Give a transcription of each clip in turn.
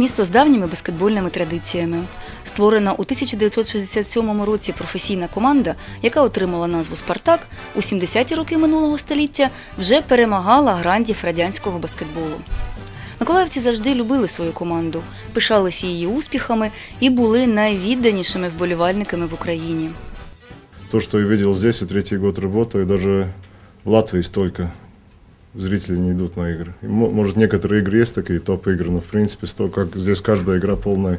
Місто з давніми баскетбольними традиціями. Створена у 1967 році професійна команда, яка отримала назву Спартак, у 70-ті роки минулого століття вже перемагала грандів радянського баскетболу. Миколаївці завжди любили свою команду, пишалися її успіхами і були найвідданішими вболівальниками в Україні. То, что я видел здесь, и третий год работаю, даже в Латвии столько зрителей не идут на игры. Может, некоторые игры есть такие топ-игры, но, в принципе, сто, как здесь каждая игра полный,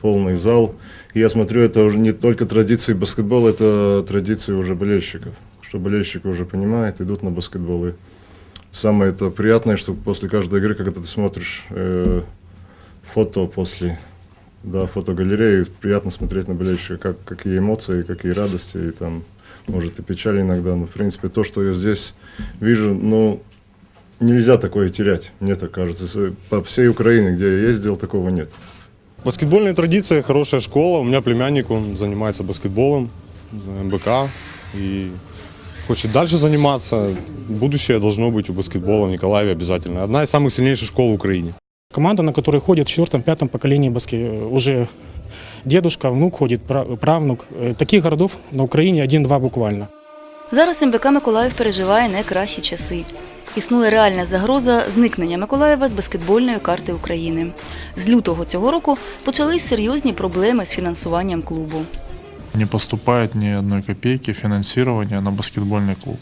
полный зал. И я смотрю, это уже не только традиции баскетбола, это традиции уже болельщиков. Что болельщики уже понимают, идут на баскетбол. И самое это приятное, что после каждой игры, когда ты смотришь э, фото после да, фотогалерею, приятно смотреть на болельщика, как, какие эмоции, какие радости, и там, может, и печаль иногда, но, в принципе, то, что я здесь вижу, ну, нельзя такое терять, мне так кажется. С- По всей Украине, где я ездил, такого нет. Баскетбольная традиция, хорошая школа. У меня племянник, он занимается баскетболом, в МБК. И хочет дальше заниматься. Будущее должно быть у баскетбола в Николаеве обязательно. Одна из самых сильнейших школ в Украине. Команда, на которой ходит в четвертом-пятом поколении баски, э, уже дедушка, внук ходит, пра- правнук. Э, Таких городов на Украине один-два буквально. Зараз МБК Миколаїв переживає найкращі часи. Існує реальна загроза зникнення Миколаєва з баскетбольної карти України. З лютого цього року почались серйозні проблеми з фінансуванням клубу. не поступает ни одной копейки финансирования на баскетбольный клуб.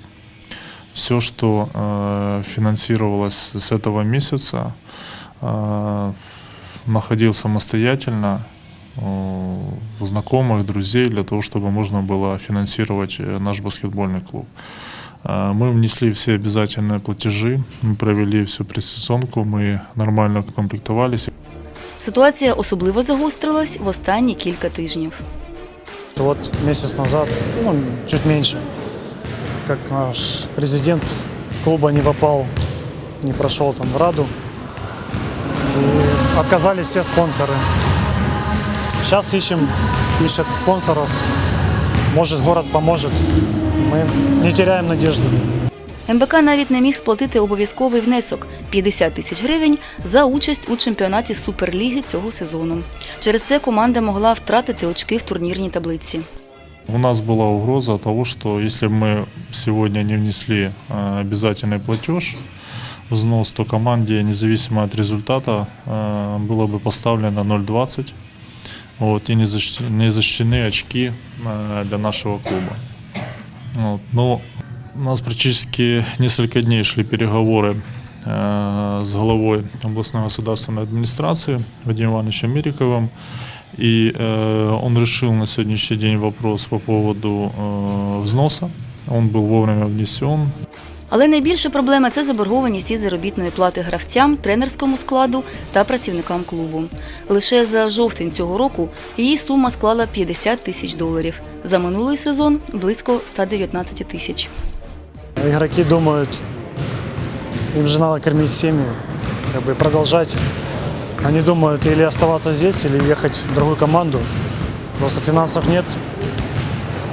Все, что э, финансировалось с этого месяца, э, находил самостоятельно э, у знакомых, друзей, для того, чтобы можно было финансировать э, наш баскетбольный клуб. Э, Мы внесли все обязательные платежи, мы провели всю пресезонку, мы нормально комплектовались. Ситуація особливо загострилась в останні кілька тижнів. Вот месяц назад, ну, чуть меньше, как наш президент клуба не попал, не прошел там в Раду. И отказались все спонсоры. Сейчас ищем, ищет спонсоров. Может, город поможет. Мы не теряем надежды. МБК навіть не міг сплатити обов'язковий внесок 50 тисяч гривень за участь у чемпіонаті Суперліги цього сезону. Через це команда могла втратити очки в турнірній таблиці. У нас была угроза того, что если мы сегодня не внесли э, обязательный платеж, взнос, то команде, независимо от результата, э, было бы поставлено 0,20 вот, и не защ- не защищены очки э, для нашего клуба. Вот, но у нас практически несколько дней шли переговоры э, с главой областной государственной администрации Вадимом Ивановичем Мириковым. И э, он решил на сегодняшний день вопрос по поводу э, взноса. Он был вовремя внесен. Але найбільша проблема це заборгованість із заробітної плати гравцям, тренерському складу та працівникам клубу. Лише за жовтень цього року її сума склала 50 тисяч доларів. За минулий сезон близько 119 тисяч. Игроки думают, им же надо кормить семьи, как бы продолжать. Они думают или оставаться здесь, или ехать в другую команду. Просто финансов нет.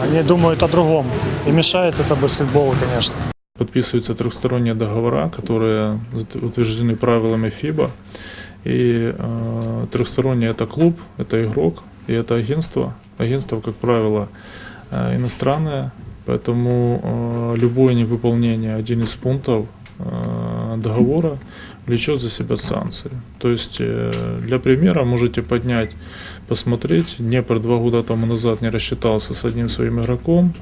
Они думают о другом. И мешает это баскетболу, конечно. Подписываются трехсторонние договора, которые утверждены правилами ФИБА. И э, трехсторонний это клуб, это игрок и это агентство. Агентство, как правило, э, иностранное, поэтому э, любое невыполнение один из пунктов э, договора влечет за себя санкции. То есть, э, для примера можете поднять, посмотреть. Днепр два года тому назад не рассчитался с одним своим игроком.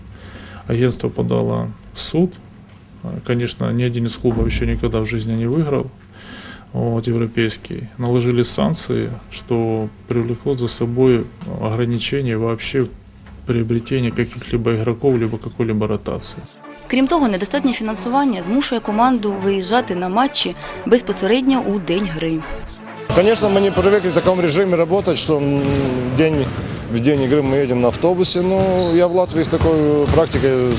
Агентство подало в суд. Э, Конечно, ни один из клубов еще никогда в жизни не выиграл. Вот, европейский. Наложили санкции, что привлекло за собой ограничение вообще приобретения каких-либо игроков, либо какой-либо ротации. Крім того, недостатнє фінансування змушує команду виїжджати на матчі безпосередньо у день гри. Конечно, мы не привыкли в таком режиме работать, что м, день в день игры мы едем на автобусе. Но я в Латвии с такой практикой,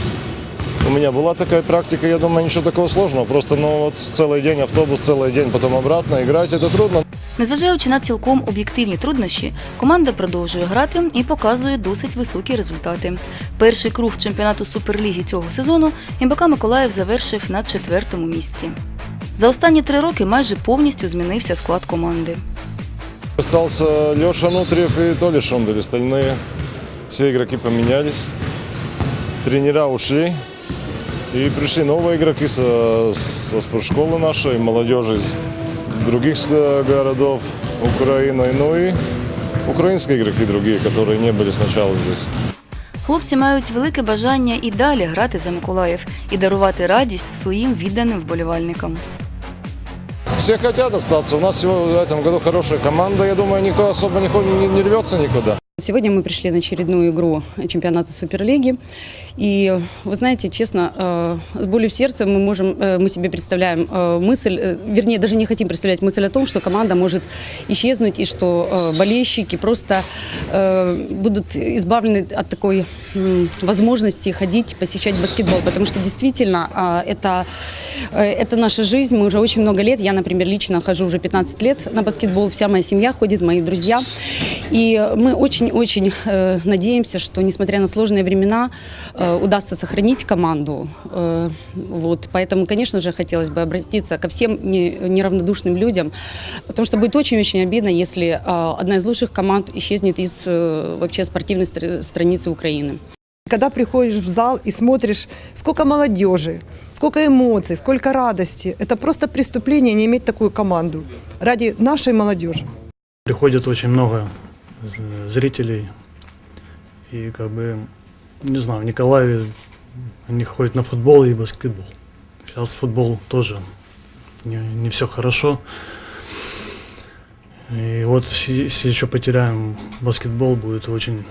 у меня была такая практика, я думаю, ничего такого сложного. Просто ну, вот целый день автобус, целый день, потом обратно играть, это трудно. Незважаючи на цілком об'єктивні труднощі, команда продовжує грати і показує досить високі результати. Перший круг чемпіонату Суперліги цього сезону МБК Миколаїв завершив на четвертому місці. За останні три роки майже повністю змінився склад команди. Остался Леша Нутриев и Толя Шондель. Остальные все игроки поменялись. Тренера ушли. И пришли новые игроки со, со спортшколы нашей, молодежи из других э, городов Украины. Ну и украинские игроки другие, которые не были сначала здесь. Хлопці мають велике бажання і далі грати за Миколаїв і дарувати радість своїм відданим вболівальникам. Все хотят остаться. У нас всего в этом году хорошая команда. Я думаю, никто особо не, ходит- не, не рвется никуда. Сегодня мы пришли на очередную игру чемпионата Суперлиги. И вы знаете, честно, э, с болью в сердце мы можем, э, мы себе представляем э, мысль, вернее, даже не хотим представлять мысль о том, что команда может исчезнуть и что болельщики просто будут избавлены от такой возможности ходить, посещать баскетбол. Потому что действительно это, это наша жизнь. Мы уже очень много лет, я, например, лично хожу уже 15 лет на баскетбол, вся моя семья ходит, мои друзья. И мы очень-очень э, надеемся, что, несмотря на сложные времена, э, удастся сохранить команду. Э, вот. Поэтому, конечно же, хотелось бы обратиться ко всем не- неравнодушным людям, потому что будет очень-очень обидно, если э, одна из лучших команд исчезнет из э, вообще спортивной стр- страницы Украины. Когда приходишь в зал и смотришь, сколько молодежи, сколько эмоций, сколько радости, это просто преступление не иметь такую команду ради нашей молодежи. Приходит очень много зрителей. И как бы, не знаю, в Николаеве они ходят на футбол и баскетбол. Сейчас футбол тоже не, не все хорошо. И вот если еще потеряем баскетбол, будет очень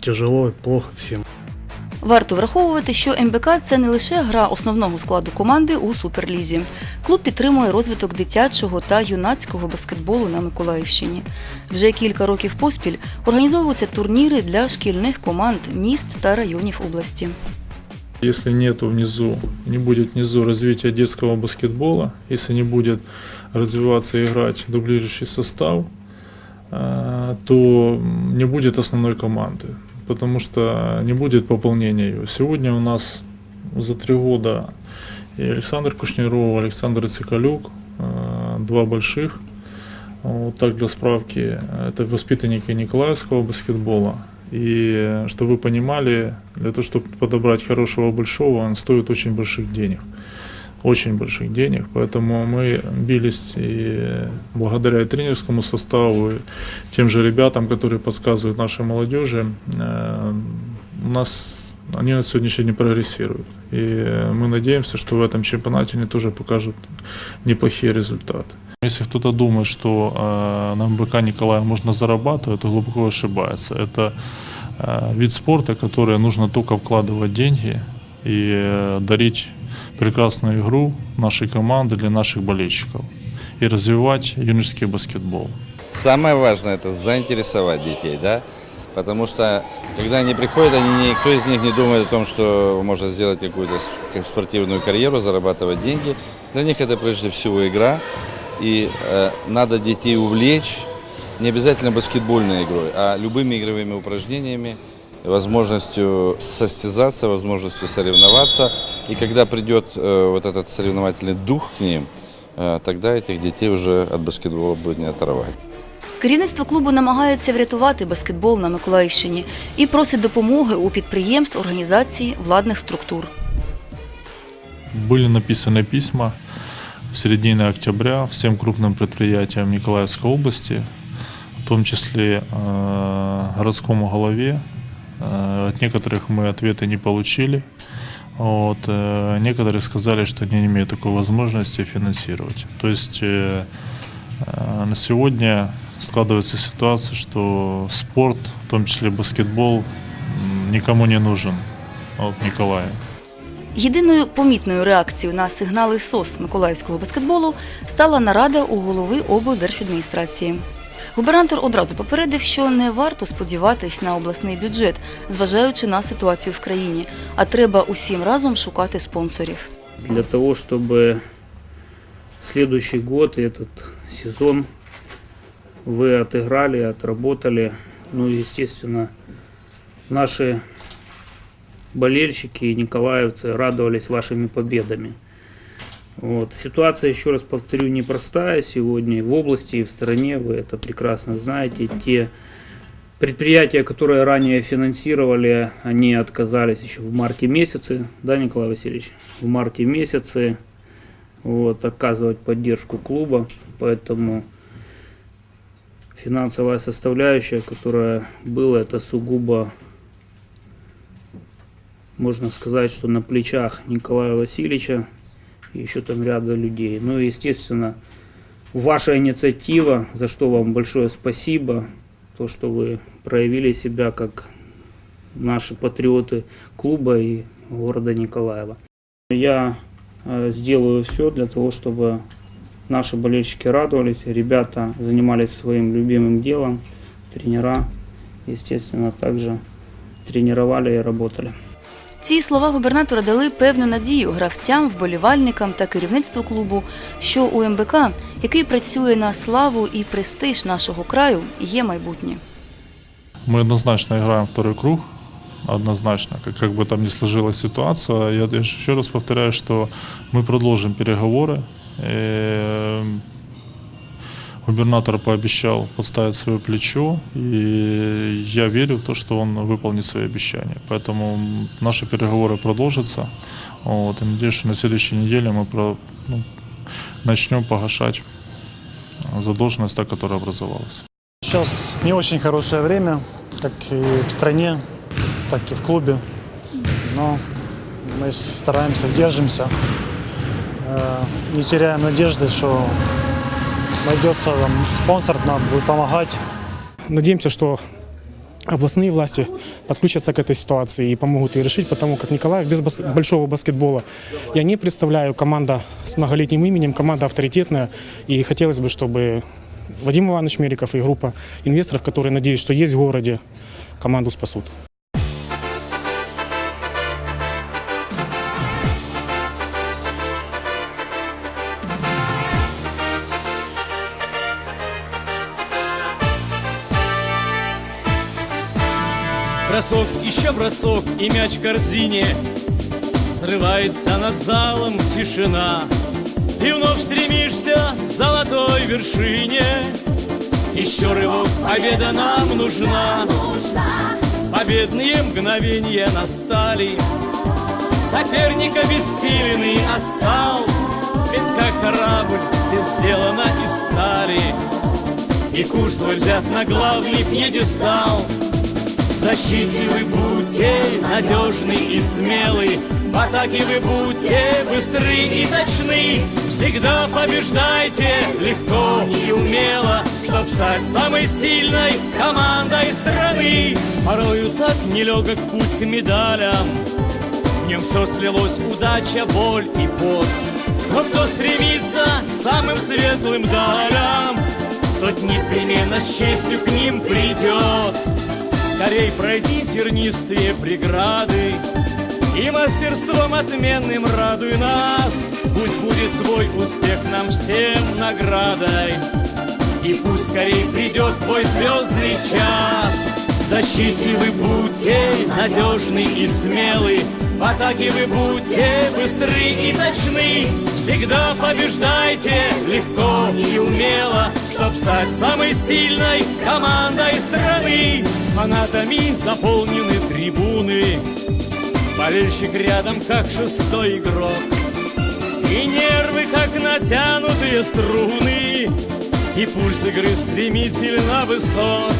тяжело и плохо всем. Варто враховувати, що МБК це не лише гра основного складу команди у суперлізі. Клуб підтримує розвиток дитячого та юнацького баскетболу на Миколаївщині. Вже кілька років поспіль організовуються турніри для шкільних команд міст та районів області. Если нету внизу, не будет внизу развития детского баскетбола, если не будет развиваться и играть дублирующий состав, э, то не будет основной команды, потому что не будет пополнения ее. Сегодня у нас за три года и Александр Кушниров, Александр Цикалюк, э, два больших. Вот так для справки, это воспитанники Николаевского баскетбола. И э, чтобы вы понимали, для того, чтобы подобрать хорошего большого, он стоит очень больших денег. Очень больших денег. Поэтому мы бились и благодаря и тренерскому составу, и тем же ребятам, которые подсказывают нашей молодежи, э, у нас они на сегодняшний день прогрессируют. И э, мы надеемся, что в этом чемпионате они тоже покажут неплохие результаты. Если кто-то думает, что э, на МБК Николая можно зарабатывать, то глубоко ошибается. Это э, вид спорта, который нужно только вкладывать деньги и э, дарить прекрасную игру нашей команды для наших болельщиков и развивать юношеский баскетбол. Самое важное это заинтересовать детей, да, потому что когда они приходят, они никто из них не думает о том, что может сделать какую-то спортивную карьеру, зарабатывать деньги. Для них это прежде всего игра, и э, надо детей увлечь не обязательно баскетбольной игрой, а любыми игровыми упражнениями, возможностью состязаться, возможностью соревноваться. И когда придет э, вот этот соревновательный дух к ним, э, тогда этих детей уже от баскетбола будет не оторвать. Керівництво клубу намагається врятувати баскетбол на Миколаївщині і просить допомоги у підприємств, організацій, владних структур. Были написаны письма в середине октября всем крупным предприятиям Николаевской области, в том числе э, городскому голове. Э, от некоторых мы ответы не получили. Вот, э, некоторые сказали, что они не имеют такой возможности финансировать. То есть э, э, на сегодня складывается ситуация, что спорт, в том числе баскетбол, м, никому не нужен от Николая. Єдиною помітною реакцією на сигнали СОС Миколаївського баскетболу стала нарада у голови облдержадміністрації. Губернатор одразу попередив, що не варто сподіватись на обласний бюджет, зважаючи на ситуацію в країні, а треба усім разом шукати спонсорів. для того, чтобы следующий год и этот сезон вы отыграли, отработали. Ну, и, естественно, наши болельщики и николаевцы радовались вашими победами. Вот. Ситуация, еще раз повторю, непростая сегодня в области, и в стране, вы это прекрасно знаете. Те предприятия, которые ранее финансировали, они отказались еще в марте месяце, да, Николай Васильевич? В марте месяце вот, оказывать поддержку клуба, поэтому финансовая составляющая, которая была, это сугубо, можно сказать, что на плечах Николая Васильевича еще там ряда людей. Ну и, естественно, ваша инициатива, за что вам большое спасибо, то, что вы проявили себя как наши патриоты клуба и города Николаева. Я э, сделаю все для того, чтобы наши болельщики радовались, ребята занимались своим любимым делом, тренера, естественно, также тренировали и работали. Ці слова губернатора дали певну надію гравцям, вболівальникам та керівництву клубу, що у МБК, який працює на славу і престиж нашого краю, є майбутнє. Мы однозначно играем второй круг, однозначно, как, как бы там ни сложилась ситуация. Я еще раз повторяю, что мы продолжим переговоры. Э, Губернатор пообещал подставить свое плечо, и я верю в то, что он выполнит свои обещания. Поэтому наши переговоры продолжатся. Вот, и надеюсь, что на следующей неделе мы про- ну, начнем погашать задолженность, та, которая образовалась. Сейчас не очень хорошее время, как и в стране, так и в клубе. Но мы стараемся, держимся, э, не теряем надежды, что найдется там, спонсор, нам будет помогать. Надеемся, что областные власти подключатся к этой ситуации и помогут ее решить, потому как Николаев без бас- большого баскетбола я не представляю. Команда с многолетним именем, команда авторитетная. И хотелось бы, чтобы Вадим Иванович Мериков и группа инвесторов, которые, надеюсь, что есть в городе, команду спасут. Бросок, еще бросок и мяч в корзине. Взрывается над залом тишина И вновь стремишься к золотой вершине. Еще рывок, победа нам нужна. Победные мгновения настали. Соперника бессиленный отстал. Ведь как корабль без сделано из стали И курс твой взят на главный пьедестал защите вы будьте надежны и смелы, в атаке вы будьте быстры и точны. Всегда побеждайте легко и умело, чтоб стать самой сильной командой страны. Порою так нелегок путь к медалям, в нем все слилось удача, боль и пот. Но кто стремится к самым светлым далям, тот непременно с честью к ним придет. Скорей пройди тернистые преграды И мастерством отменным радуй нас. Пусть будет твой успех нам всем наградой И пусть скорей придет твой звездный час. Защите вы будьте надежны и смелы В атаке вы будьте быстры и точны. Всегда побеждайте легко и умело Чтоб стать самой сильной командой страны. Фанатами заполнены трибуны. Болельщик рядом, как шестой игрок. И нервы, как натянутые струны. И пульс игры стремительно высок.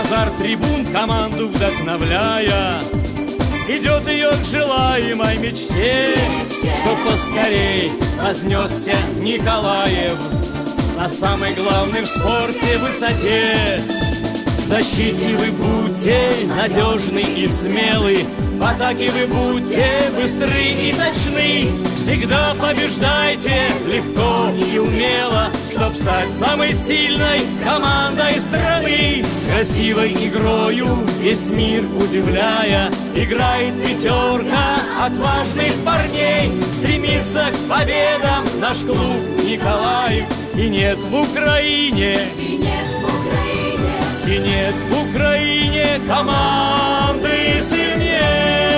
Азарт трибун команду вдохновляя. Идет ее к желаемой мечте. Чтоб поскорей вознесся Николаев На самой главной в спорте высоте. Защите вы будьте надежны и смелы В атаке вы будьте быстры и точны. Всегда побеждайте легко и умело Чтоб стать самой сильной командой страны. Красивой игрою весь мир удивляя Играет пятерка отважных парней Стремится к победам. Наш клуб Николаев И нет в Украине. И нет в Украине. И нет в Украине команды сильнее